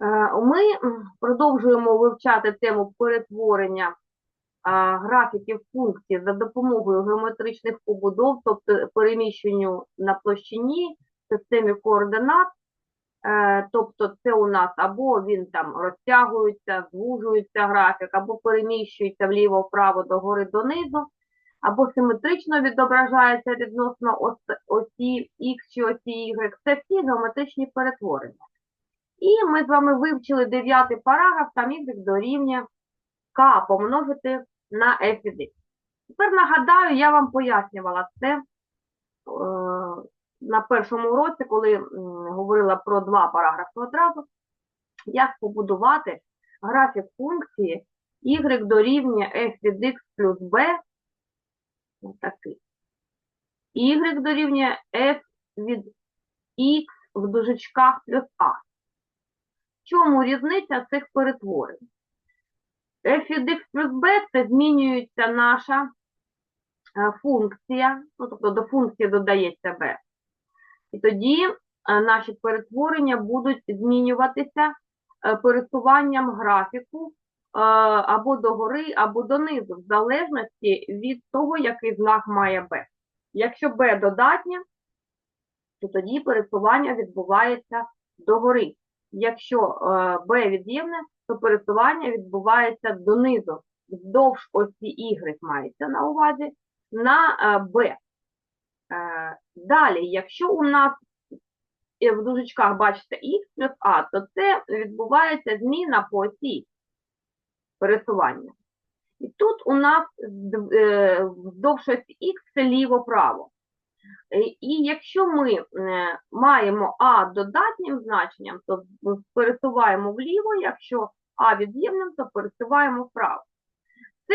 Е, Ми продовжуємо вивчати тему перетворення а, графіків функцій за допомогою геометричних побудов, тобто переміщенню на площині, системі координат. Е, Тобто це у нас або він там розтягується, звужується графік, або переміщується вліво-вправо догори донизу, або симетрично відображається відносно ос- осі X чи осі Y. Це всі геометричні перетворення. І ми з вами вивчили дев'ятий параграф, там y дорівнює k помножити на f від x. Тепер нагадаю, я вам пояснювала це е, на першому уроці, коли говорила про два параграфи одразу, як побудувати графік функції y дорівнює f від x плюс b, отакий. y дорівнює f від x в дужечках плюс a. Чому різниця цих перетворень? f плюс b це змінюється наша е, функція, ну, тобто до функції додається b. І тоді е, наші перетворення будуть змінюватися е, пересуванням графіку або догори, або донизу, в залежності від того, який знак має b. Якщо b додатнє, то тоді пересування відбувається догори. Якщо е, b від'ємне, то пересування відбувається донизу, вздовж осі Y мається на увазі, на е, b. Е, Далі, якщо у нас е, в дужечках бачите x плюс a, то це відбувається зміна по осі пересування. І тут у нас е, вздовж осі x це ліво-право. Е, І якщо ми е, маємо А додатнім значенням, то пересуваємо вліво, якщо А від'ємним, то пересуваємо вправо. Це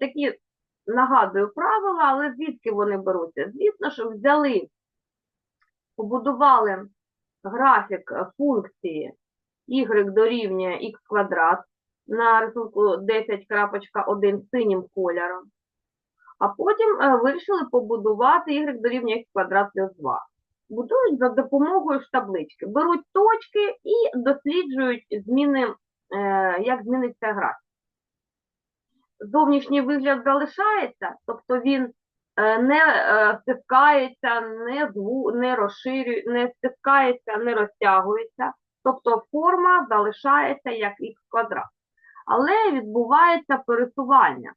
такі, нагадую, правила, але звідки вони беруться? Звісно, що взяли, побудували графік е, функції y дорівнює x квадрат на рисунку 10.1 синім кольором. А потім е, вирішили побудувати y дорівнює x квадрат плюс 2. Будують за допомогою ж таблички. Беруть точки і досліджують зміни, е, як зміниться графік. Зовнішній вигляд залишається, тобто він е, не стискається, не, зву, не розширює, не стискається, не розтягується. Тобто форма залишається як х квадрат. Але відбувається пересування.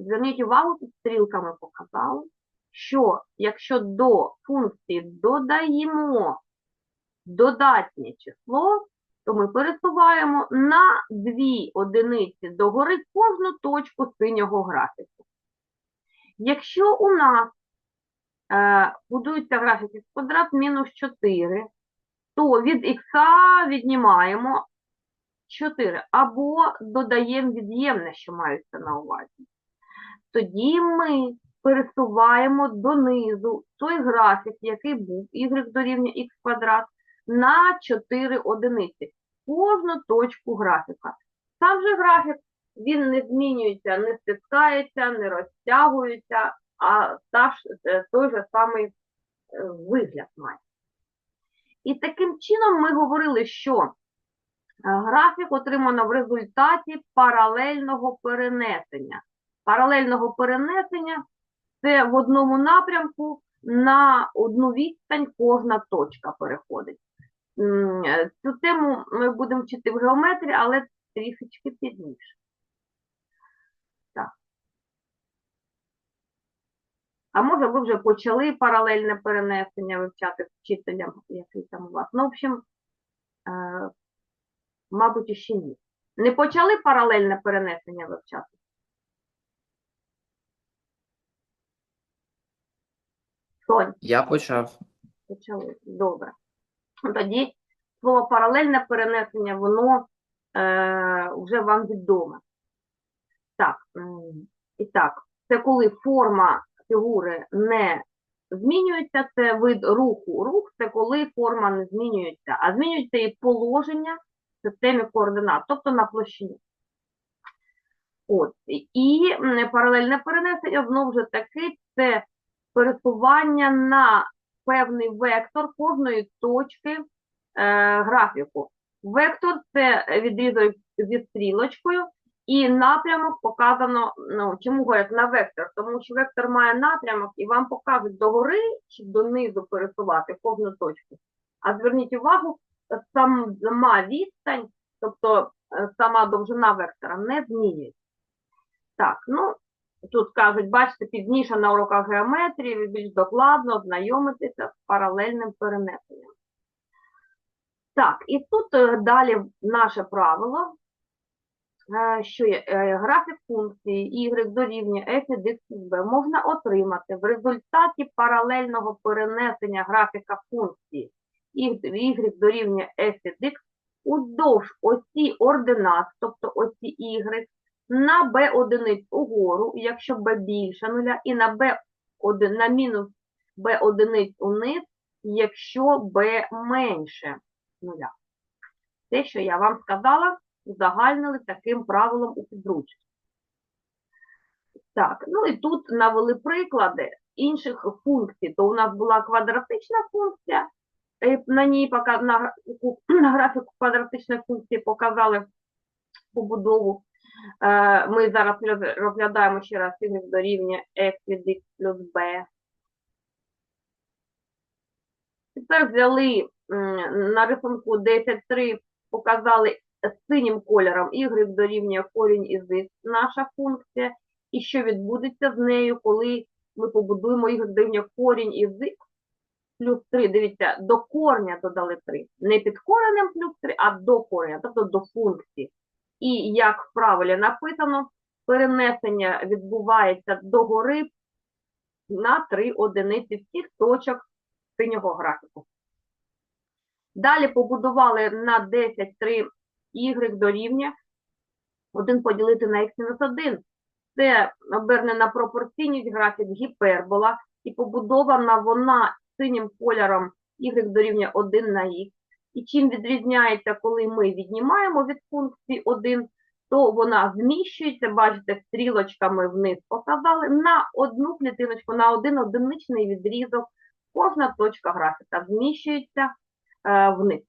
Зверніть увагу, тут стрілками показали, що якщо до функції додаємо додатнє число, то ми пересуваємо на дві одиниці догори кожну точку синього графіку. Якщо у нас е, будується графік х квадрат мінус 4, то від х віднімаємо 4 або додаємо від'ємне, що мається на увазі тоді ми пересуваємо донизу той графік, який був y дорівнює x квадрат, на 4 одиниці. Кожну точку графіка. Сам же графік, він не змінюється, не стискається, не розтягується, а е, той же самий е, вигляд має. І таким чином ми говорили, що е, графік отримано в результаті паралельного перенесення паралельного перенесення це в одному напрямку на одну відстань кожна точка переходить. Е, Цю тему ми будемо вчити в геометрії, але трішечки пізніше. Так. А може ви вже почали паралельне перенесення вивчати вчителям, який там у вас. Ну, в общем, е, мабуть, ще ні. Не почали паралельне перенесення вивчати? Сонь, Я почав. почали. Добре. Тоді слово паралельне перенесення, воно е, вже вам відоме. Так, і так, це коли форма фігури не змінюється, це вид руху. Рух це коли форма не змінюється, а змінюється і положення в системі координат, тобто на площині. От. І паралельне перенесення, знову ж таки, це пересування на певний вектор кожної точки е, графіку. Вектор це відрізок зі стрілочкою, і напрямок показано, ну, чому говорять на вектор? Тому що вектор має напрямок і вам покажуть догори чи донизу пересувати кожну точку. А зверніть увагу, сама відстань, тобто е, сама довжина вектора не змінюється. Так, ну, тут кажуть, бачите, пізніше на уроках геометрії ви більш докладно ознайомитеся з паралельним перенесенням. Так, і тут е, далі наше правило, е, що є е, графік функції y дорівнює f від x b можна отримати в результаті паралельного перенесення графіка функції y дорівнює f від x уздовж осі ординат, тобто осі y, на b одиниць угору, якщо b більше нуля, і на b на мінус b одиниць униз, якщо b менше нуля. Те, що я вам сказала, узагальнили таким правилом у підручнику. Так, ну і тут навели приклади інших функцій. То у нас була квадратична функція, на ній на графіку квадратичної функції показали побудову. Ми зараз розглядаємо ще раз y дорівнює f від x плюс b. Тепер взяли на рисунку 10.3, показали синім кольором y дорівнює корінь із x наша функція. І що відбудеться з нею, коли ми побудуємо y дорівнює корінь із x плюс 3. Дивіться, до корня додали 3. Не під коренем плюс 3, а до кореня, тобто до функції. І як в правилі написано, перенесення відбувається догори на 3 одиниці всіх точок синього графіку. Далі побудували на 10,3 y дорівнює 1 поділити на x-1. Це обернена пропорційність графік гіпербола і побудована вона синім кольором y дорівнює 1 на x. І чим відрізняється, коли ми віднімаємо від функції 1, то вона зміщується, бачите, стрілочками вниз показали, на одну клітиночку, на один одиничний відрізок. Кожна точка графіка зміщується е, вниз,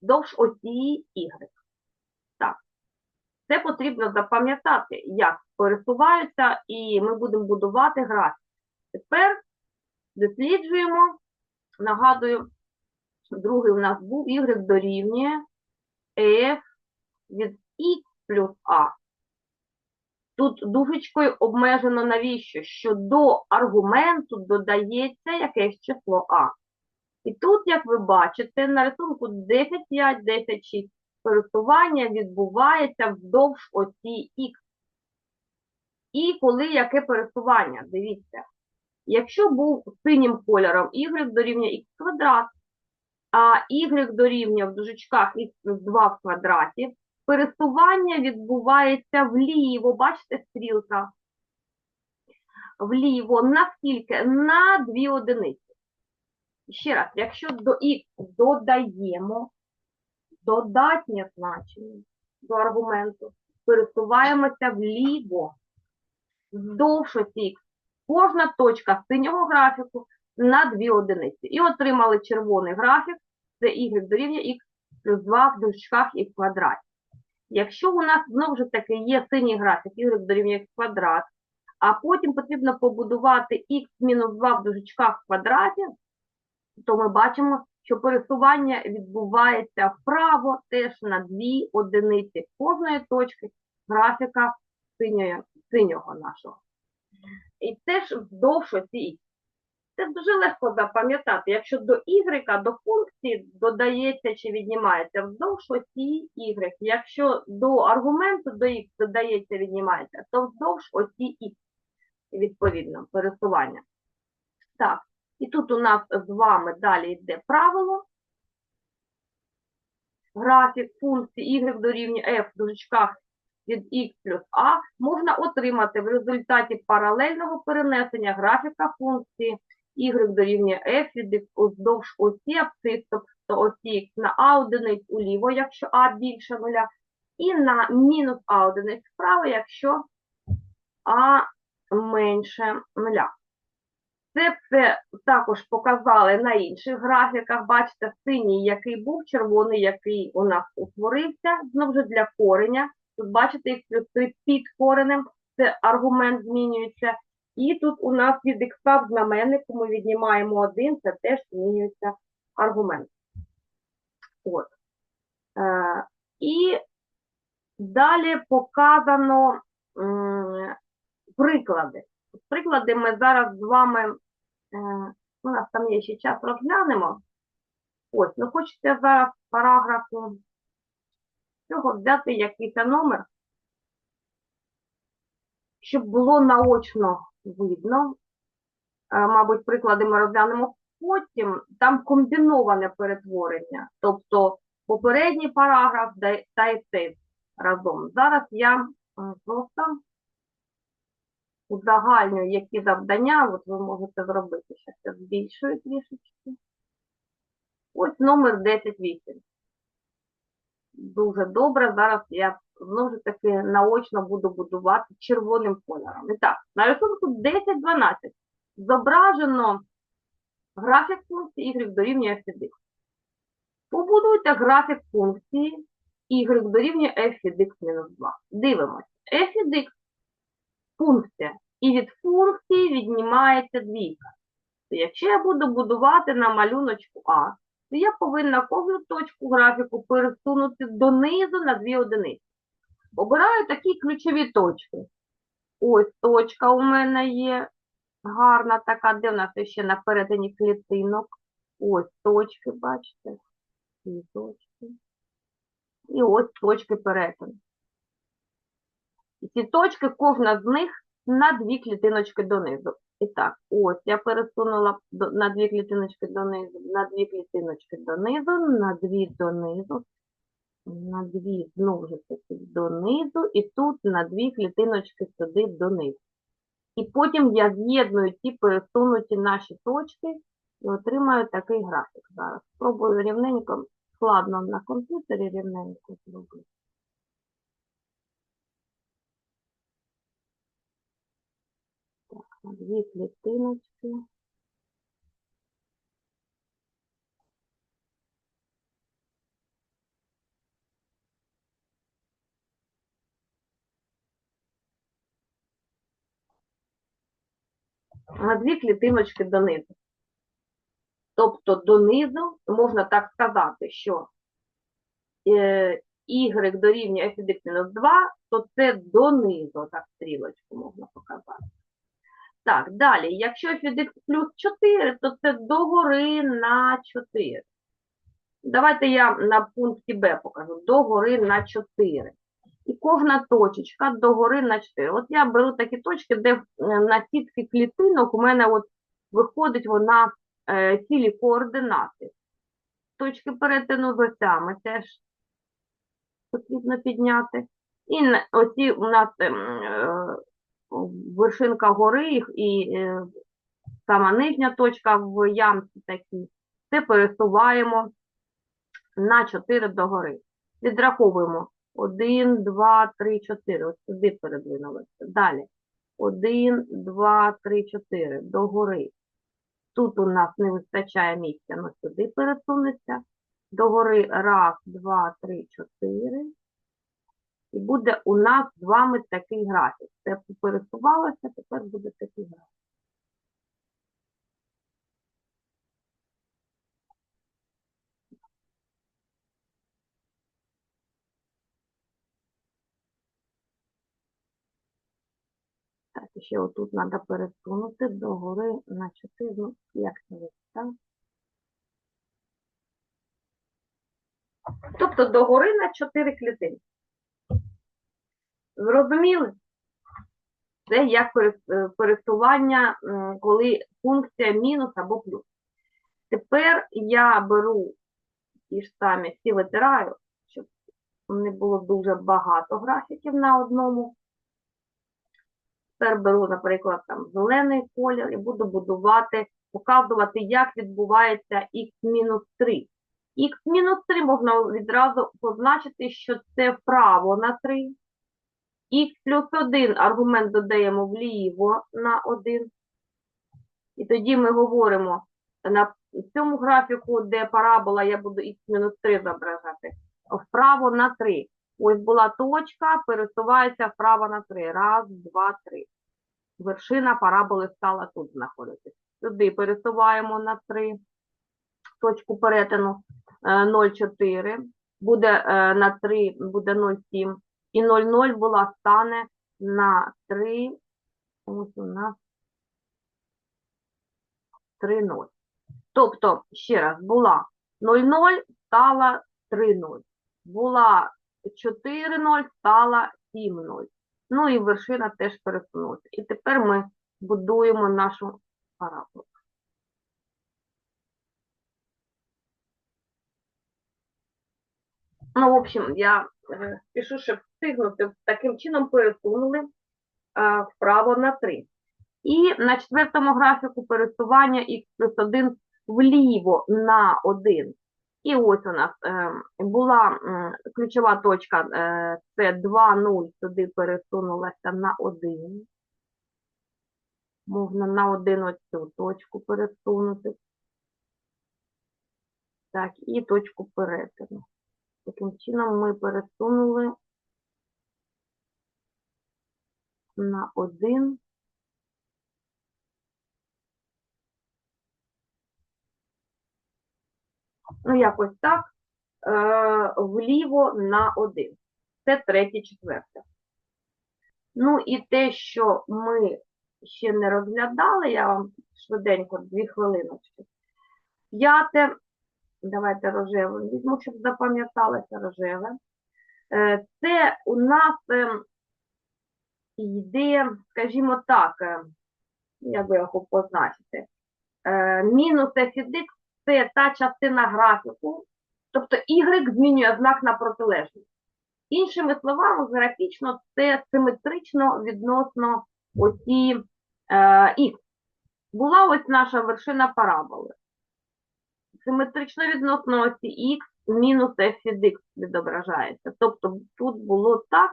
довж осі Y. Так. Це потрібно запам'ятати, як пересуваються, і ми будемо будувати графік. Тепер досліджуємо, нагадую, другий у нас був y дорівнює f від x плюс a. Тут дужечкою обмежено навіщо? Що до аргументу додається якесь число а. І тут, як ви бачите, на рисунку 10,5, 10,6 пересування відбувається вздовж осі х. І коли яке пересування? Дивіться. Якщо був синім кольором y дорівнює х квадрат, а y дорівнює в дужечках х плюс 2 в квадраті, пересування відбувається вліво, бачите, стрілка, вліво, наскільки? На 2 одиниці. Ще раз, якщо до х додаємо додатнє значення до аргументу, пересуваємося вліво, вздовж осі х. Кожна точка синього графіку на 2 одиниці. І отримали червоний графік, це y дорівнює х плюс 2 в дужках і в квадраті. Якщо у нас знову ж таки є синій графік, y дорівнює х квадрат, а потім потрібно побудувати х мінус 2 в дужечках в квадраті, то ми бачимо, що пересування відбувається вправо теж на 2 одиниці кожної точки графіка синього нашого. І теж вздовж осі х. Це дуже легко запам'ятати. Якщо до y, до функції додається чи віднімається вздовж осі y. Якщо до аргументу до x додається, віднімається, то вздовж осі x, відповідно, пересування. Так, і тут у нас з вами далі йде правило. Графік функції y дорівнює f в дужечках від x плюс a можна отримати в результаті паралельного перенесення графіка функції y дорівнює f від x уздовж осі абсцис, тобто осі x на a одиниць уліво, якщо a більше нуля, і на мінус a одиниць вправо, якщо a менше нуля. Це все також показали на інших графіках. Бачите, синій, який був, червоний, який у нас утворився, знову ж для кореня. Тут бачите, їх під коренем, це аргумент змінюється. І тут у нас від ікса знаменнику ми віднімаємо один, це теж змінюється аргумент. От. Е, і далі показано м, приклади. Приклади ми зараз з вами, е, у нас там є ще час, розглянемо. Ось, ну хочеться зараз параграфу цього взяти якийсь номер, щоб було наочно видно. Е, Мабуть, приклади ми розглянемо потім. Там комбіноване перетворення, тобто попередній параграф та й цей разом. Зараз я просто узагальнюю, які завдання от ви можете зробити. Зараз я збільшую трішечки. Ось номер 10.8. Дуже добре. Зараз я знову ж таки наочно буду будувати червоним кольором. І так, на рисунку 10.12 зображено графік функції y дорівнює f. Побудуйте графік функції y дорівнює f від x мінус 2. Дивимося. f від x функція. І від функції віднімається двійка. Якщо я буду будувати на малюночку А, то я повинна кожну точку графіку пересунути донизу на дві одиниці. Обираю такі ключові точки. Ось точка у мене є гарна така, де в нас ще на перетині клітинок. Ось точки, бачите? Ці точки. І ось точки перетину. І ці точки, кожна з них на дві клітиночки донизу. І так, ось я пересунула на дві клітиночки донизу, на дві клітиночки донизу, на дві донизу, на дві знову ж таки донизу, і тут на дві клітиночки сюди донизу. І потім я з'єдную ті пересунуті наші точки і отримаю такий графік зараз. Спробую рівненько, складно на комп'ютері рівненько зробити. Так, на дві клітиночки. на дві клітиночки донизу. Тобто донизу, можна так сказати, що е, y дорівнює f від мінус 2, то це донизу, так стрілочку можна показати. Так, далі, якщо від плюс 4, то це догори на 4. Давайте я на пункті Б покажу. Догори на 4. І кожна точечка догори на 4. От я беру такі точки, де е, на сітки клітинок у мене от виходить вона е, цілі координати. Точки перетину з осями теж потрібно підняти. І оці у нас ем, е, вершинка гори і- е, сама нижня точка в ямці такій. Це пересуваємо на 4 догори. Відраховуємо 1, 2, 3, 4. Ось сюди передвинулися. Далі. 1, 2, 3, 4. Догори. Тут у нас не вистачає місця, ми сюди пересунеться. Догори. Раз, два, три, чотири. І буде у нас з вами такий графік. Це пересувалося, тепер буде такий графік. Так, ще отут треба пересунути догори на 4, ну, як це так? Тобто догори на 4 клітини. Зрозуміли? Це як перес- е, коли функція мінус або плюс. Тепер я беру ті ж самі, всі витираю, щоб не було дуже багато графіків на одному. Тепер беру, наприклад, там зелений колір і буду будувати, показувати, як відбувається х-3. Х-3 можна відразу позначити, що це вправо на 3. Х плюс 1 аргумент додаємо вліво на 1. І тоді ми говоримо на цьому графіку, де парабола, я буду х-3 зображати, вправо на 3. Ось була точка, пересувається вправо на 3. Раз, два, три. Вершина параболи стала тут знаходитись. Сюди пересуваємо на 3. Точку перетину е, 0,4. Буде е, на 3, буде 0,7. І 0,0 була стане на 3. Ось у нас 3,0. Тобто, ще раз, була 0,0, стала 3,0. Була 4,0, стала 7,0. Ну і вершина теж пересунулася. І тепер ми будуємо нашу параболу. Ну, в общем, я е, пишу, щоб встигнути, таким чином пересунули е, вправо на 3. І на четвертому графіку пересування х плюс 1 вліво на 1. І ось у нас е, була ключова точка, це 2, 0, сюди пересунулася на 1. Можна на 1 оцю точку пересунути. Так, і точку перетину. Таким чином ми пересунули на 1. Ну, якось так, е, вліво на 1. Це третє, четверте. Ну і те, що ми ще не розглядали, я вам швиденько, дві хвилиночки. П'яте, давайте рожеве візьму, щоб запам'яталося рожеве. Е, Це у нас е, йде, скажімо так, е, як би його позначити, мінус f це та частина графіку, тобто y змінює знак на протилежність. Іншими словами, графічно це симетрично відносно оці х. Була ось наша вершина параболи. Симетрично відносно осі х мінус f від x відображається. Тобто тут було так,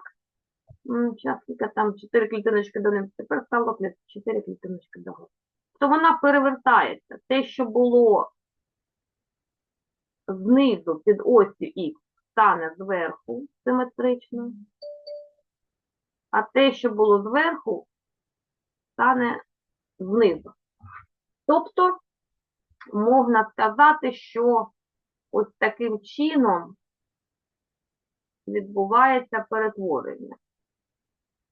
зараз скільки там 4 клітиночки до них, тепер стало 4 клітиночки до гори. То вона перевертається. Те, що було знизу під осі х, стане зверху симетрично, а те, що було зверху, стане знизу. Тобто, можна сказати, що ось таким чином відбувається перетворення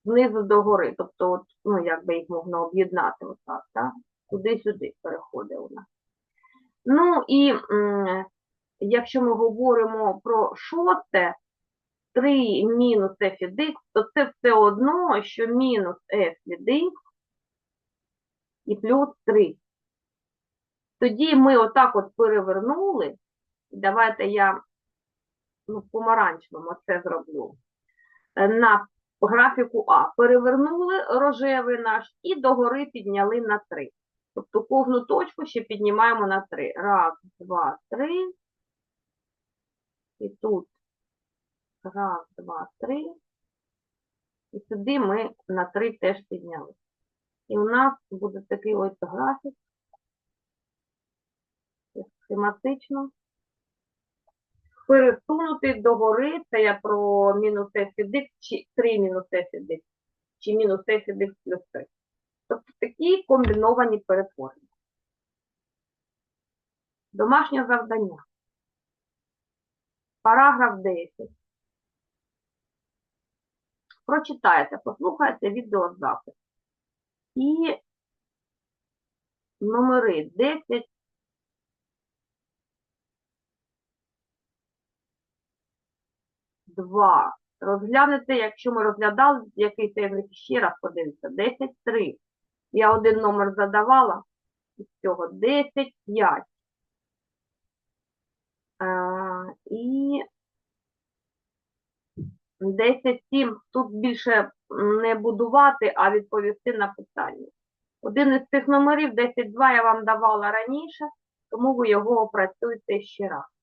знизу до гори. Тобто, от, ну, як би їх можна об'єднати отак, так? Туди-сюди переходить нас. Ну і якщо ми говоримо про шосте, 3 мінус f від x, то це все одно, що мінус f від x і плюс 3. Тоді ми отак от перевернули, давайте я ну, в помаранчевому це зроблю, е, на графіку А. Перевернули рожевий наш і догори підняли на 3. Тобто кожну точку ще піднімаємо на 3. Раз, два, три. І тут раз, два, три. І сюди ми на 3 теж підняли. І у нас буде такий ось графік. Схематично. Пересунути догори, це я про мінус f чи 3 мінус f від чи мінус f від плюс 3. Тобто такі комбіновані перетворення. Домашнє завдання. Параграф 10. Прочитайте, послухайте відеозапис. І номери 10, Два. Розглянете, якщо ми розглядали, який це ще раз подивіться. 10, 3. Я один номер задавала. Із цього 10, 5. А, і 10, 7. Тут більше не будувати, а відповісти на питання. Один із цих номерів, 10, 2, я вам давала раніше, тому ви його опрацюєте ще раз.